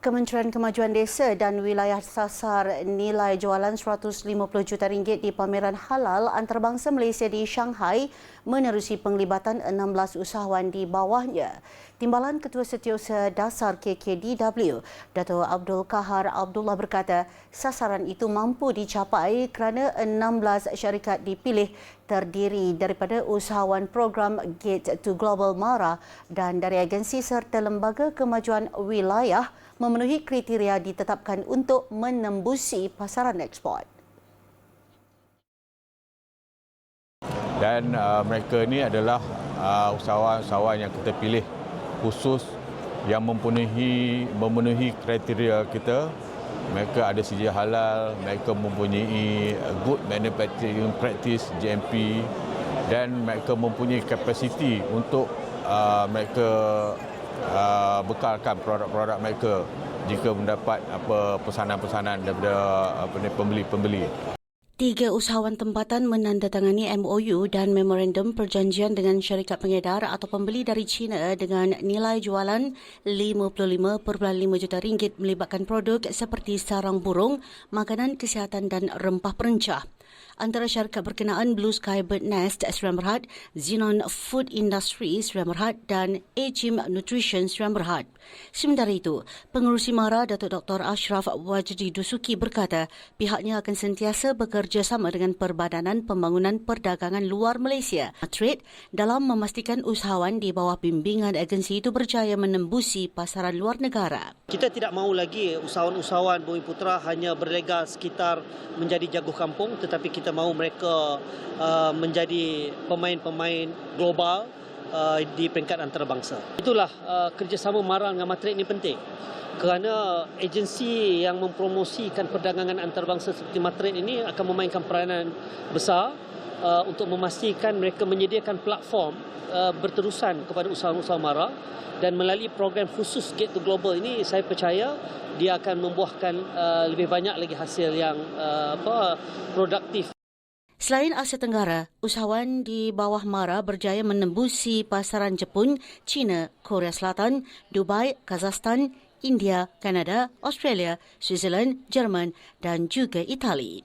Kementerian Kemajuan Desa dan Wilayah Sasar nilai jualan 150 juta ringgit di pameran halal antarabangsa Malaysia di Shanghai menerusi penglibatan 16 usahawan di bawahnya. Timbalan Ketua Setiausaha Dasar KKDW, Dato' Abdul Kahar Abdullah berkata, sasaran itu mampu dicapai kerana 16 syarikat dipilih terdiri daripada usahawan program Gate to Global MARA dan dari agensi serta lembaga kemajuan wilayah memenuhi kriteria ditetapkan untuk menembusi pasaran ekspor. Dan uh, mereka ini adalah uh, usahawan-usahawan yang kita pilih khusus yang mempunyai memenuhi kriteria kita mereka ada sedia halal mereka mempunyai good manufacturing practice GMP dan mereka mempunyai kapasiti untuk uh, mereka uh, bekalkan produk-produk mereka jika mendapat apa pesanan-pesanan daripada apa ni pembeli-pembeli Tiga usahawan tempatan menandatangani MOU dan memorandum perjanjian dengan syarikat pengedar atau pembeli dari China dengan nilai jualan 55.5 juta ringgit melibatkan produk seperti sarang burung, makanan kesihatan dan rempah perencah antara syarikat berkenaan Blue Sky Bird Nest Sri Berhad, Xenon Food Industry Sri Berhad dan Agim Nutrition Sri Berhad. Sementara itu, pengurusi MARA Datuk Dr. Ashraf Wajdi Dusuki berkata pihaknya akan sentiasa bekerjasama dengan Perbadanan Pembangunan Perdagangan Luar Malaysia Trade dalam memastikan usahawan di bawah bimbingan agensi itu berjaya menembusi pasaran luar negara. Kita tidak mahu lagi usahawan-usahawan Bumi Putra hanya berlega sekitar menjadi jago kampung tetapi kita kita mahu mereka uh, menjadi pemain-pemain global uh, di peringkat antarabangsa. Itulah uh, kerjasama Mara dengan Matrik ini penting. Kerana agensi yang mempromosikan perdagangan antarabangsa seperti Matrik ini akan memainkan peranan besar uh, untuk memastikan mereka menyediakan platform uh, berterusan kepada usaha-usaha Mara dan melalui program khusus Gate to Global ini saya percaya dia akan membuahkan uh, lebih banyak lagi hasil yang uh, apa produktif Selain Asia Tenggara, usahawan di bawah MARA berjaya menembusi pasaran Jepun, China, Korea Selatan, Dubai, Kazakhstan, India, Kanada, Australia, Switzerland, Jerman dan juga Itali.